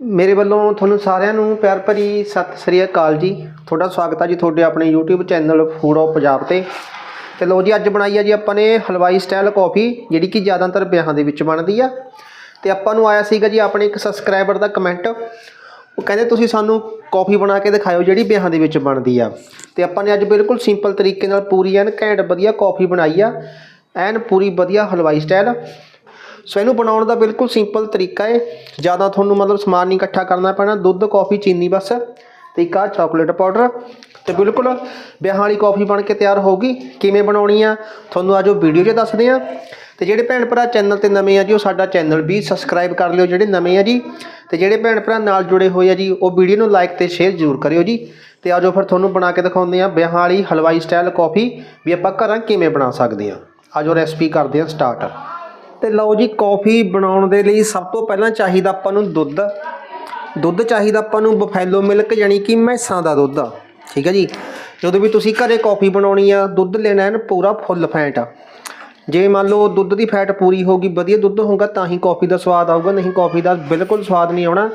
ਮੇਰੇ ਵੱਲੋਂ ਤੁਹਾਨੂੰ ਸਾਰਿਆਂ ਨੂੰ ਪਿਆਰ ਭਰੀ ਸਤਿ ਸ੍ਰੀ ਅਕਾਲ ਜੀ। ਤੁਹਾਡਾ ਸਵਾਗਤ ਹੈ ਜੀ ਤੁਹਾਡੇ ਆਪਣੇ YouTube channel food of Punjab ਤੇ। ਤੇ ਲੋ ਜੀ, ਅੱਜ ਬਣਾਈ ਆ ਜੀ ਆਪਾਂ ਨੇ ਹਲਵਾਈ ਸਟਾਈਲ ਕਾਫੀ ਜਿਹੜੀ ਕਿ ਜ਼ਿਆਦਾਤਰ ਵਿਆਹਾਂ ਦੇ ਵਿੱਚ ਬਣਦੀ ਆ। ਤੇ ਆਪਾਂ ਨੂੰ ਆਇਆ ਸੀਗਾ ਜੀ ਆਪਣੇ ਇੱਕ ਸਬਸਕ੍ਰਾਈਬਰ ਦਾ ਕਮੈਂਟ ਉਹ ਕਹਿੰਦੇ, ਤੁਸੀਂ ਸਾਨੂੰ ਕਾਫੀ ਬਣਾ ਕੇ ਦਿਖਾਇਓ ਜਿਹੜੀ ਵਿਆਹਾਂ ਦੇ ਵਿੱਚ ਬਣਦੀ ਆ। ਤੇ ਆਪਾਂ ਨੇ ਅੱਜ ਬਿਲਕੁਲ ਸਿੰਪਲ ਤਰੀਕੇ ਨਾਲ ਪੂਰੀ ਐਨ ਘੈਂਟ ਵਧੀਆ ਕਾਫੀ ਬਣਾਈ ਆ। ਐਨ ਪੂਰੀ ਵਧੀਆ ਹਲਵਾਈ ਸਟਾਈਲ ਸੋ ਇਹਨੂੰ ਬਣਾਉਣ ਦਾ ਬਿਲਕੁਲ ਸਿੰਪਲ ਤਰੀਕਾ ਹੈ ਜ਼ਿਆਦਾ ਤੁਹਾਨੂੰ ਮਤਲਬ ਸਮਾਨ ਨਹੀਂ ਇਕੱਠਾ ਕਰਨਾ ਪੈਣਾ। ਦੁੱਧ, ਕੌਫੀ, ਚੀਨੀ ਬਸ। ਤੇ ਇੱਕ ਆਹ ਚਾਕਲੇਟ ਪਾਊਡਰ ਤੇ ਬਿਲਕੁਲ ਵਿਆਹ ਵਾਲੀ ਕੌਫੀ ਬਣ ਕੇ ਤਿਆਰ ਹੋਊਗੀ ਕਿਵੇਂ ਬਣਾਉਣੀ ਆ? ਤੁਹਾਨੂੰ ਆਜੋ ਵੀਡੀਓ 'ਚ ਦੱਸਦੇ ਆ। ਤੇ ਜਿਹੜੇ ਭੈਣ ਭਰਾ ਚੈਨਲ ਤੇ ਨਵੇਂ ਆ ਜੀ, ਉਹ ਸਾਡਾ ਚੈਨਲ ਵੀ ਸਬਸਕ੍ਰਾਈਬ ਕਰ ਲਿਓ ਜਿਹੜੇ ਨਵੇਂ ਆ ਜੀ। ਤੇ ਜਿਹੜੇ ਭੈਣ ਭਰਾ ਨਾਲ ਜੁੜੇ ਹੋਏ ਆ ਜੀ, ਉਹ ਵੀਡੀਓ ਨੂੰ ਲਾਈਕ ਤੇ ਸ਼ੇਅਰ ਜ਼ਰੂਰ ਕਰਿਓ ਜੀ। ਤੇ ਆਜੋ ਫਿਰ ਤੁਹਾਨੂੰ ਬਣਾ ਕੇ ਦਿਖਾਉਂਦੇ ਆ ਵਿਆਹ ਵਾਲੀ ਹਲਵਾਈ ਸਟਾਈਲ ਕੌਫੀ ਵੀ ਆਪਾਂ ਘਰਾਂ ਕਿਵੇਂ ਬਣਾ ਸਕਦੇ ਆ। ਆਜੋ ਰੈਸਪੀ ਕਰਦੇ ਆ ਸਟਾਰਟ ਤੇ ਲਓ ਜੀ, ਕੌਫੀ ਬਣਾਉਣ ਦੇ ਲਈ ਸਭ ਤੋਂ ਪਹਿਲਾਂ ਚਾਹੀਦਾ ਆਪਾਂ ਨੂੰ ਦੁੱਧ। ਦੁੱਧ ਚਾਹੀਦਾ ਆਪਾਂ ਨੂੰ ਬਫੈਲੋ ਮਿਲਕ, ਯਾਨੀ ਕਿ ਮੈਸਾਂ ਦਾ ਦੁੱਧ। ਠੀਕ ਹੈ ਜੀ? ਜਦੋਂ ਵੀ ਤੁਸੀਂ ਘਰੇ ਕੌਫੀ ਬਣਾਉਣੀ ਆ, ਦੁੱਧ ਲੈਣਾ ਹੈ ਨਾ ਪੂਰਾ ਫੁੱਲ ਫੈਟ। ਜੇ ਮੰਨ ਲਓ ਦੁੱਧ ਦੀ ਫੈਟ ਪੂਰੀ ਹੋਗੀ ਵਧੀਆ ਦੁੱਧ ਹੋਊਗਾ, ਤਾਂ ਹੀ ਕੌਫੀ ਦਾ ਸਵਾਦ ਆਊਗਾ, ਨਹੀਂ ਕੌਫੀ ਦਾ ਬਿਲਕੁਲ ਸਵਾਦ ਨਹੀਂ ਆਉਣਾ।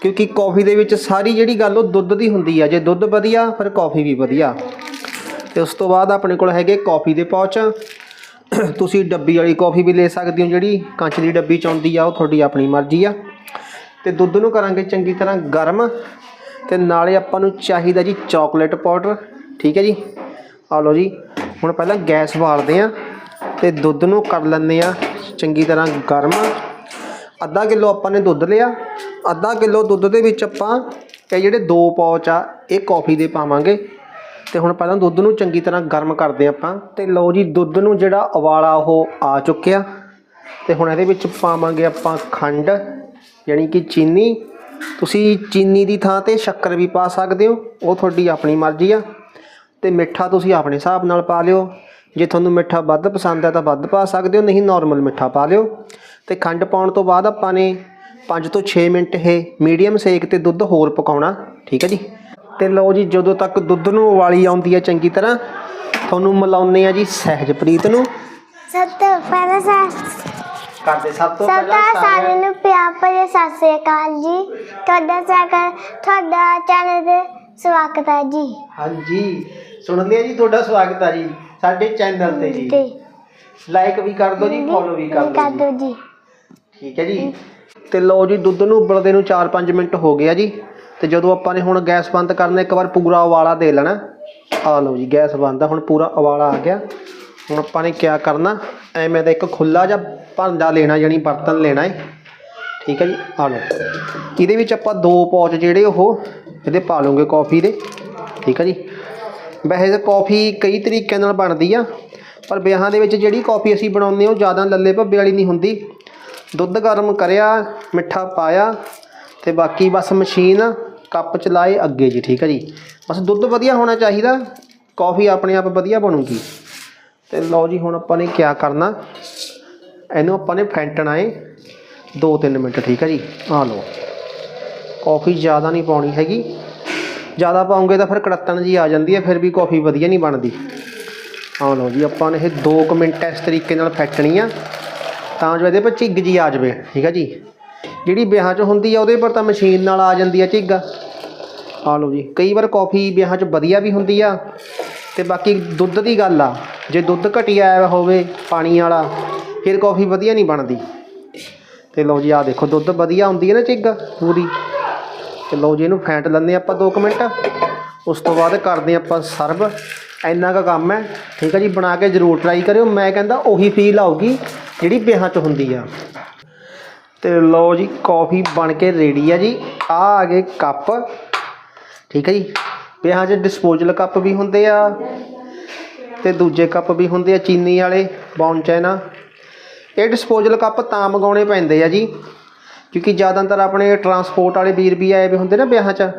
ਕਿਉਂਕਿ ਕੌਫੀ ਦੇ ਵਿੱਚ ਸਾਰੀ ਜਿਹੜੀ ਗੱਲ ਉਹ ਦੁੱਧ ਦੀ ਹੁੰਦੀ ਆ। ਜੇ ਦੁੱਧ ਵਧੀਆ, ਫਿਰ ਕੌਫੀ ਵੀ ਵਧੀਆ। ਤੇ ਉਸ ਤੋਂ ਬਾਅਦ ਆਪਣੇ ਕੋਲ ਹੈਗੇ ਕੌਫੀ ਦੇ ਪਾਉਚ ਤੁਸੀਂ ਡੱਬੀ ਵਾਲੀ ਕੌਫੀ ਵੀ ਲੈ ਸਕਦੇ ਹੋ ਜਿਹੜੀ, ਕੰਚ ਦੀ ਡੱਬੀ ਚ ਆਉਂਦੀ ਆ, ਉਹ ਤੁਹਾਡੀ ਆਪਣੀ ਮਰਜ਼ੀ ਆ। ਤੇ ਦੁੱਧ ਨੂੰ ਕਰਾਂਗੇ ਚੰਗੀ ਤਰ੍ਹਾਂ ਗਰਮ, ਤੇ ਨਾਲੇ ਆਪਾਂ ਨੂੰ ਚਾਹੀਦਾ ਜੀ ਚਾਕਲੇਟ ਪਾਊਡਰ ਠੀਕ ਹੈ ਜੀ? ਆ ਲਓ ਜੀ, ਹੁਣ ਪਹਿਲਾਂ ਗੈਸ ਬਾਲਦੇ ਆ ਤੇ ਦੁੱਧ ਨੂੰ ਕਰ ਲੈਂਦੇ ਆ ਚੰਗੀ ਤਰ੍ਹਾਂ ਗਰਮ। ਅੱਧਾ ਕਿਲੋ ਆਪਾਂ ਨੇ ਦੁੱਧ ਲਿਆ, ਅੱਧਾ ਕਿਲੋ ਦੁੱਧ ਦੇ ਵਿੱਚ ਆਪਾਂ ਇਹ ਜਿਹੜੇ ਦੋ ਪਾਉਚ ਆ, ਇਹ ਕੌਫੀ ਦੇ ਪਾਵਾਂਗੇ। ਤੇ ਹੁਣ ਪਹਿਲਾਂ ਦੁੱਧ ਨੂੰ ਚੰਗੀ ਤਰ੍ਹਾਂ ਗਰਮ ਕਰਦੇ ਆਪਾਂ ਤੇ ਲਓ ਜੀ ਦੁੱਧ ਨੂੰ ਜਿਹੜਾ ਉਬਾਲਾ ਉਹ ਆ ਚੁੱਕਿਆ ਤੇ ਹੁਣ ਇਹਦੇ ਵਿੱਚ ਪਾਵਾਂਗੇ ਆਪਾਂ ਖੰਡ, ਯਾਨੀ ਕਿ ਚੀਨੀ। ਤੁਸੀਂ ਚੀਨੀ ਦੀ ਥਾਂ ਤੇ ਸ਼ੱਕਰ ਵੀ ਪਾ ਸਕਦੇ ਹੋ, ਉਹ ਤੁਹਾਡੀ ਆਪਣੀ ਮਰਜ਼ੀ ਆ। ਤੇ ਮਿੱਠਾ ਤੁਸੀਂ ਆਪਣੇ ਹਿਸਾਬ ਨਾਲ ਪਾ ਲਿਓ। ਜੇ ਤੁਹਾਨੂੰ ਮਿੱਠਾ ਵੱਧ ਪਸੰਦ ਹੈ ਤਾਂ ਵੱਧ ਪਾ ਸਕਦੇ ਹੋ, ਨਹੀਂ ਨਾਰਮਲ ਮਿੱਠਾ ਪਾ ਲਿਓ। ਤੇ ਖੰਡ ਪਾਉਣ ਤੋਂ ਬਾਅਦ ਆਪਾਂ ਨੇ 5 ਤੋਂ 6 ਮਿੰਟ ਇਹ ਮੀਡੀਅਮ ਸੇਕ ਤੇ ਦੁੱਧ ਹੋਰ ਪਕਾਉਣਾ, ਠੀਕ ਹੈ ਜੀ। ਤੇ ਲਓ ਜੀ ਜਦੋਂ ਤੱਕ ਦੁੱਧ ਨੂੰ ਉਬਾਲੀ ਆਉਂਦੀ ਹੈ ਚੰਗੀ ਤਰ੍ਹਾਂ ਤੁਹਾਨੂੰ ਮਿਲਾਉਂਦੇ ਆ ਜੀ ਸਹਿਜਪ੍ਰੀਤ ਨੂੰ। ਸਭ ਤੋਂ ਪਹਿਲਾਂ ਸਾ ਕਰਦੇ ਸਭ ਤੋਂ ਸਭ ਪਹਿਲਾਂ ਤੋਂ ਸਾਰਿਆਂ ਨੂੰ ਪਿਆਰ ਭਰੇ ਸਤਿ ਸ੍ਰੀ ਅਕਾਲ ਜੀ। ਤੁਹਾਡਾ ਸਵਾਗਤ ਤੁਹਾਡਾ ਚੈਨਲ ਤੇ ਸਵਾਗਤ ਹੈ ਜੀ। ਹਾਂਜੀ ਸੁਣ ਲਿਆ ਜੀ ਤੁਹਾਡਾ ਸਵਾਗਤ ਹੈ ਜੀ ਸਾਡੇ ਚੈਨਲ ਤੇ ਜੀ। ਲਾਈਕ ਵੀ ਕਰ ਦਿਓ ਜੀ ਫੋਲੋ ਵੀ ਕਰ ਕਰ ਦਿਓ ਜੀ। ਦਿਓ ਜੀ। ਠੀਕ ਹੈ ਜੀ। ਤੇ ਲਓ ਜੀ ਦੁੱਧ ਨੂੰ ਉਬਲਦੇ ਨੂੰ 4-5 ਮਿੰਟ ਹੋ ਗਿਆ ਜੀ। ਤੇ ਜਦੋਂ ਆਪਾਂ ਨੇ ਹੁਣ ਗੈਸ ਬੰਦ ਕਰਨਾ, ਇੱਕ ਵਾਰ ਪੂਰਾ ਉਬਾਲਾ ਦੇ ਲੈਣਾ। ਆ ਲਓ ਜੀ, ਗੈਸ ਬੰਦ ਆ, ਹੁਣ ਪੂਰਾ ਉਬਾਲਾ ਆ ਗਿਆ। ਹੁਣ ਆਪਾਂ ਨੇ ਕੀ ਕਰਨਾ, ਐਵੇਂ ਦਾ ਇੱਕ ਖੁੱਲਾ ਜਿਹਾ ਭਾਂਡਾ ਲੈਣਾ, ਯਾਨੀ ਬਰਤਨ ਲੈਣਾ ਹੈ ਠੀਕ ਹੈ ਜੀ, ਆ ਲਓ। ਇਹਦੇ ਵਿੱਚ ਆਪਾਂ ਦੋ ਪੌਚ ਜਿਹੜੇ ਉਹ, ਇਹਦੇ ਪਾ ਲਵਾਂਗੇ ਕਾਫੀ ਦੇ। ਠੀਕ ਹੈ ਜੀ। ਵੈਸੇ ਤਾਂ ਕਾਫੀ ਕਈ ਤਰੀਕਿਆਂ ਨਾਲ ਬਣਦੀ ਆ, ਪਰ ਵਿਆਹਾਂ ਦੇ ਵਿੱਚ ਜਿਹੜੀ ਕਾਫੀ ਅਸੀਂ ਬਣਾਉਂਦੇ ਹਾਂ, ਉਹ ਜ਼ਿਆਦਾ ਲੱਲੇ ਭੱਬੇ ਵਾਲੀ ਨਹੀਂ ਹੁੰਦੀ। ਦੁੱਧ ਗਰਮ ਕਰਿਆ, ਮਿੱਠਾ ਪਾਇਆ ਤੇ ਬਾਕੀ ਬਸ ਮਸ਼ੀਨ ਕੱਪ ਚ ਲਾਏ ਅੱਗੇ ਜੀ, ਠੀਕ ਹੈ ਜੀ। ਬਸ ਦੁੱਧ ਵਧੀਆ ਹੋਣਾ ਚਾਹੀਦਾ, ਕਾਫੀ ਆਪਣੇ ਆਪ ਵਧੀਆ ਬਣੂਗੀ। ਤੇ ਲਓ ਜੀ, ਹੁਣ ਆਪਾਂ ਨੇ ਕੀ ਕਰਨਾ? ਇਹਨੂੰ ਆਪਾਂ ਨੇ ਫੈਂਟਣਾ ਏ 2-3 ਮਿੰਟ, ਠੀਕ ਹੈ ਜੀ। ਆ ਲਓ। ਕਾਫੀ ਜ਼ਿਆਦਾ ਨਹੀਂ ਪਾਉਣੀ ਹੈਗੀ। ਜ਼ਿਆਦਾ ਪਾਉਂਗੇ ਤਾਂ ਫਿਰ ਕੜੱਤਣ ਜੀ ਆ ਜਾਂਦੀ ਹੈ, ਫਿਰ ਵੀ ਕਾਫੀ ਵਧੀਆ ਨਹੀਂ ਬਣਦੀ। ਆ ਲਓ ਜੀ, ਆਪਾਂ ਨੇ ਇਹ 2 ਮਿੰਟ ਇਸ ਤਰੀਕੇ ਨਾਲ ਫੈਂਟਣੀ ਆ, ਤਾਂ ਜੋ ਇਹਦੇ ਪਰ ਝਿੱਗ ਜੀ ਆ ਜਾਵੇ, ਠੀਕ ਹੈ ਜੀ। ਜਿਹੜੀ ਵਿਆਹਾਂ 'ਚ ਹੁੰਦੀ ਆ, ਉਹਦੇ ਪਰ ਤਾਂ ਮਸ਼ੀਨ ਨਾਲ ਆ ਜਾਂਦੀ ਆ ਝੀਗਾ। ਆ ਲਓ ਜੀ, ਕਈ ਵਾਰ ਕਾਫੀ ਵਿਆਹਾਂ 'ਚ ਵਧੀਆ ਵੀ ਹੁੰਦੀ ਆ, ਤੇ ਬਾਕੀ ਦੁੱਧ ਦੀ ਗੱਲ ਆ, ਜੇ ਦੁੱਧ ਘਟੀਆ ਆਇਆ ਹੋਵੇ ਪਾਣੀ ਵਾਲਾ, ਫਿਰ ਕਾਫੀ ਵਧੀਆ ਨਹੀਂ ਬਣਦੀ। ਤੇ ਲਓ ਜੀ ਆ ਦੇਖੋ, ਦੁੱਧ ਵਧੀਆ ਹੁੰਦੀ ਹੈ ਨਾ ਝੀਗਾ, ਪੂਰੀ। ਤੇ ਲਓ ਜੀ, ਇਹਨੂੰ ਫੈਂਟ ਲੈਂਦੇ ਆਪਾਂ 2 ਮਿੰਟ। ਉਸ ਤੋਂ ਬਾਅਦ ਕਰਦੇ ਆਪਾਂ ਸਰਵ। ਇੰਨਾ ਕੁ ਕੰਮ ਹੈ। ਠੀਕ ਹੈ ਜੀ, ਬਣਾ ਕੇ ਜ਼ਰੂਰ ਟਰਾਈ ਕਰਿਓ। ਮੈਂ ਕਹਿੰਦਾ ਉਹੀ ਫੀਲ ਆਊਗੀ ਜਿਹੜੀ ਵਿਆਹਾਂ 'ਚ ਹੁੰਦੀ ਆ। ਤੇ ਲਓ ਜੀ, ਕਾਫੀ ਬਣ ਕੇ ਰੈਡੀ ਆ ਜੀ। ਆ ਆ ਗਏ ਕੱਪ। ਠੀਕ ਹੈ ਜੀ। ਵਿਆਹਾਂ 'ਚ ਡਿਸਪੋਜ਼ਲ ਕੱਪ ਵੀ ਹੁੰਦੇ ਆ ਤੇ ਦੂਜੇ ਕੱਪ ਵੀ ਹੁੰਦੇ ਆ ਚੀਨੀ ਵਾਲੇ, ਬੌਨ ਚਾਈਨਾ। ਇਹ ਡਿਸਪੋਜ਼ਲ ਕੱਪ ਤਾਂ ਮੰਗਾਉਣੇ ਪੈਂਦੇ ਆ ਜੀ, ਕਿਉਂਕਿ ਜ਼ਿਆਦਾਤਰ ਆਪਣੇ ਟਰਾਂਸਪੋਰਟ ਵਾਲੇ ਵੀਰ ਵੀ ਆਏ ਵੀ ਹੁੰਦੇ ਨਾ ਵਿਆਹਾਂ 'ਚ।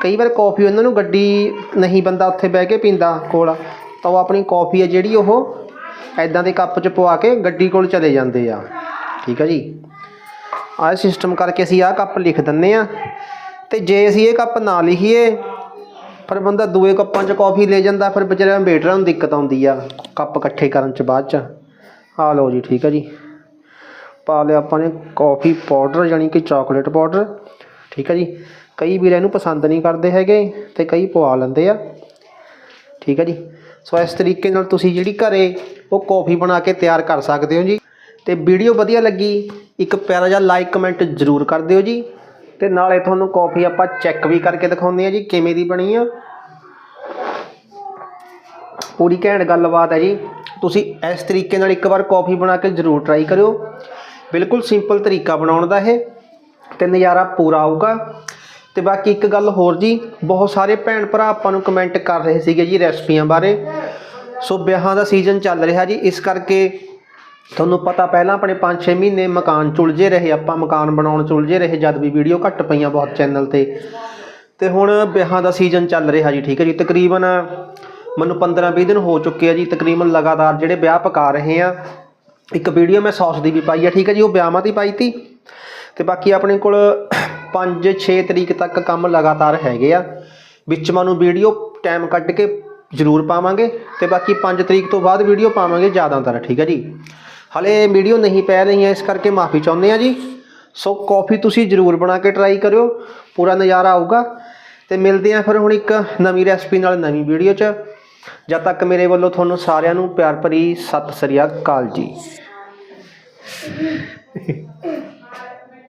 ਕਈ ਵਾਰ ਕਾਫੀ ਉਹਨਾਂ ਨੂੰ ਗੱਡੀ ਨਹੀਂ ਬੰਦਾ ਉੱਥੇ ਬਹਿ ਕੇ ਪੀਂਦਾ ਕੋਲ, ਤਾਂ ਉਹ ਆਪਣੀ ਕਾਫੀ ਆ ਜਿਹੜੀ ਉਹ ਐਦਾਂ ਦੇ ਕੱਪ 'ਚ ਪਵਾ ਕੇ ਗੱਡੀ ਕੋਲ ਚਲੇ ਜਾਂਦੇ ਆ। ਠੀਕ ਆ ਜੀ। ਆਹ ਸਿਸਟਮ ਕਰਕੇ ਅਸੀਂ ਆਹ ਕੱਪ ਲਿਖ ਦਿੰਨੇ ਆ ਤੇ ਜੇ ਅਸੀਂ ਇਹ ਕੱਪ ਨਾ ਲਿਖੀਏ ਪਰ ਬੰਦਾ ਦੂਏ ਕੱਪਾਂ 'ਚ ਕਾਫੀ ਲੈ ਜਾਂਦਾ, ਫਿਰ ਵਿਚਾਰਿਆਂ ਵੇਟਰਾਂ ਨੂੰ ਦਿੱਕਤ ਆਉਂਦੀ ਆ ਕੱਪ ਇਕੱਠੇ ਕਰਨ 'ਚ ਬਾਅਦ 'ਚ। ਆ ਲਓ ਜੀ, ਠੀਕ ਹੈ ਜੀ। ਪਾ ਲਿਆ ਆਪਾਂ ਨੇ ਕਾਫੀ ਪਾਊਡਰ ਯਾਨੀ ਕਿ ਚਾਕਲੇਟ ਪਾਊਡਰ ਠੀਕ ਹੈ ਜੀ। ਕਈ ਵੀਰ ਇਹਨੂੰ ਪਸੰਦ ਨਹੀਂ ਕਰਦੇ ਹੈਗੇ, ਤੇ ਕਈ ਪਵਾ ਲੈਂਦੇ ਆ। ਠੀਕ ਹੈ ਜੀ। ਸੋ ਇਸ ਤਰੀਕੇ ਨਾਲ ਤੁਸੀਂ ਜਿਹੜੀ ਘਰੇ ਉਹ ਕੌਫੀ ਬਣਾ ਕੇ ਤਿਆਰ ਕਰ ਸਕਦੇ ਹੋ ਜੀ। ਤੇ ਵੀਡੀਓ ਵਧੀਆ ਲੱਗੀ, ਇੱਕ ਪਿਆਰਾ ਜਿਹਾ ਲਾਈਕ ਕਮੈਂਟ ਜ਼ਰੂਰ ਕਰ ਦਿਓ ਜੀ। ਤੇ ਨਾਲੇ ਤੁਹਾਨੂੰ ਕੌਫੀ ਆਪਾਂ ਚੈੱਕ ਵੀ ਕਰਕੇ ਦਿਖਾਉਂਦੇ ਆ ਜੀ, ਕਿਵੇਂ ਦੀ ਬਣੀ ਆ। ਪੂਰੀ ਘੈਂਟ ਗੱਲਬਾਤ ਹੈ ਜੀ। ਤੁਸੀਂ ਇਸ ਤਰੀਕੇ ਨਾਲ ਇੱਕ ਵਾਰ ਕੌਫੀ ਬਣਾ ਕੇ ਜ਼ਰੂਰ ਟਰਾਈ ਕਰਿਓ। ਬਿਲਕੁਲ ਸਿੰਪਲ ਤਰੀਕਾ ਬਣਾਉਣ ਦਾ ਇਹ, ਤੇ ਨਜ਼ਾਰਾ ਪੂਰਾ ਆਊਗਾ। ਤੇ ਬਾਕੀ ਇੱਕ ਗੱਲ ਹੋਰ ਜੀ, ਬਹੁਤ ਸਾਰੇ ਭੈਣ ਭਰਾ ਆਪਾਂ ਨੂੰ ਕਮੈਂਟ ਕਰ ਰਹੇ ਸੀਗੇ ਜੀ ਰੈਸਪੀਆਂ ਬਾਰੇ। ਸੋ ਵਿਆਹਾਂ ਦਾ ਸੀਜ਼ਨ ਚੱਲ ਰਿਹਾ ਜੀ, ਇਸ ਕਰਕੇ ਤੁਹਾਨੂੰ ਪਤਾ ਪਹਿਲਾਂ ਆਪਣੇ 5-6 ਮਹੀਨੇ ਮਕਾਨ ਚੁਲਝੇ ਰਹੇ, ਆਪਾਂ ਮਕਾਨ ਬਣਾਉਣ ਚੁਲਝੇ ਰਹੇ ਜਦ ਵੀ ਵੀਡੀਓ ਘੱਟ ਪਈਆਂ ਬਹੁਤ ਚੈਨਲ ਤੇ। ਤੇ ਹੁਣ ਵਿਆਹਾਂ ਦਾ ਸੀਜ਼ਨ ਚੱਲ ਰਿਹਾ ਜੀ, ਠੀਕ ਹੈ ਜੀ। ਤਕਰੀਬਨ ਮੈਨੂੰ 15-20 ਦਿਨ ਹੋ ਚੁੱਕੇ ਆ ਜੀ, ਤਕਰੀਬਨ ਲਗਾਤਾਰ ਜਿਹੜੇ ਵਿਆਹ ਪਕਾ ਰਹੇ ਆ, ਇੱਕ ਵੀਡੀਓ ਮੈਂ ਸੌਸ ਦੀ ਵੀ ਪਾਈ ਆ, ਠੀਕ ਹੈ ਜੀ, ਉਹ ਵਿਆਹਾਂ ਦੀ ਪਾਈ ਤੀ। ਤੇ ਬਾਕੀ ਆਪਣੇ ਕੋਲ 5-6 ਤਰੀਕ ਤੱਕ ਕੰਮ ਲਗਾਤਾਰ ਹੈਗੇ ਆ। ਵਿੱਚ ਮਾਨੂੰ ਵੀਡੀਓ ਟਾਈਮ ਕੱਢ ਕੇ ਜ਼ਰੂਰ ਪਾਵਾਂਗੇ, ਤੇ ਬਾਕੀ 5 ਤਰੀਕ ਤੋਂ ਬਾਅਦ ਵੀਡੀਓ ਪਾਵਾਂਗੇ ਜ਼ਿਆਦਾਤਰ, ਠੀਕ ਹੈ ਜੀ। ਹਲੇ ਵੀਡੀਓ ਨਹੀਂ ਪੈ ਰਹੀਆਂ, ਇਸ ਕਰਕੇ ਮਾਫੀ ਚਾਹੁੰਦੇ ਆ ਜੀ। ਸੋ ਕਾਫੀ ਤੁਸੀਂ ਜ਼ਰੂਰ ਬਣਾ ਕੇ ਟਰਾਈ ਕਰਿਓ, ਪੂਰਾ ਨਜ਼ਾਰਾ ਆਊਗਾ। ਤੇ ਮਿਲਦੇ ਆ ਫਿਰ ਹੁਣ ਇੱਕ ਨਵੀਂ ਰੈਸਪੀ ਨਾਲ ਨਵੀਂ ਵੀਡੀਓ 'ਚ। ਜਦ ਤੱਕ ਮੇਰੇ ਵੱਲੋਂ ਤੁਹਾਨੂੰ ਸਾਰਿਆਂ ਨੂੰ ਪਿਆਰ ਭਰੀ ਸਤਿ ਸ੍ਰੀ ਅਕਾਲ ਜੀ।